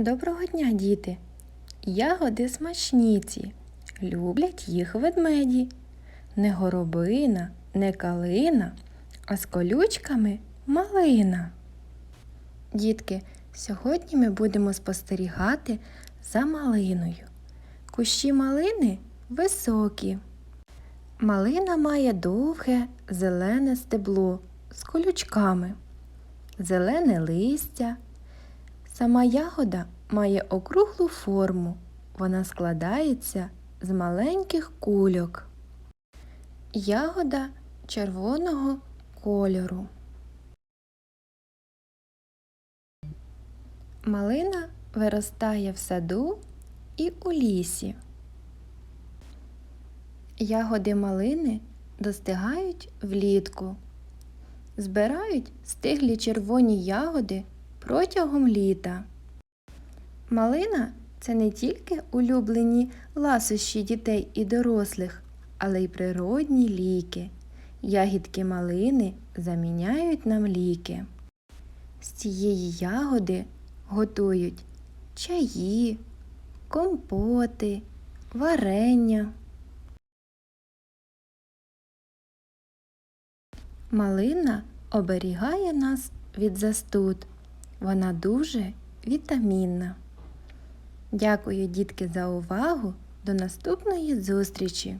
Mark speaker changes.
Speaker 1: Доброго дня, діти! Ягоди смачніці, люблять їх ведмеді. Не горобина, не калина, а з колючками малина. Дітки, сьогодні ми будемо спостерігати за малиною. Кущі малини високі. Малина має довге зелене стебло з колючками, зелене листя. Сама ягода має округлу форму. Вона складається з маленьких кульок. Ягода червоного кольору. Малина виростає в саду і у лісі. Ягоди малини достигають влітку. Збирають стиглі червоні ягоди протягом літа. Малина це не тільки улюблені ласощі дітей і дорослих, але й природні ліки. Ягідки малини заміняють нам ліки. З цієї ягоди готують чаї, компоти, варення. Малина оберігає нас від застуд. Вона дуже вітамінна. Дякую, дітки, за увагу. До наступної зустрічі!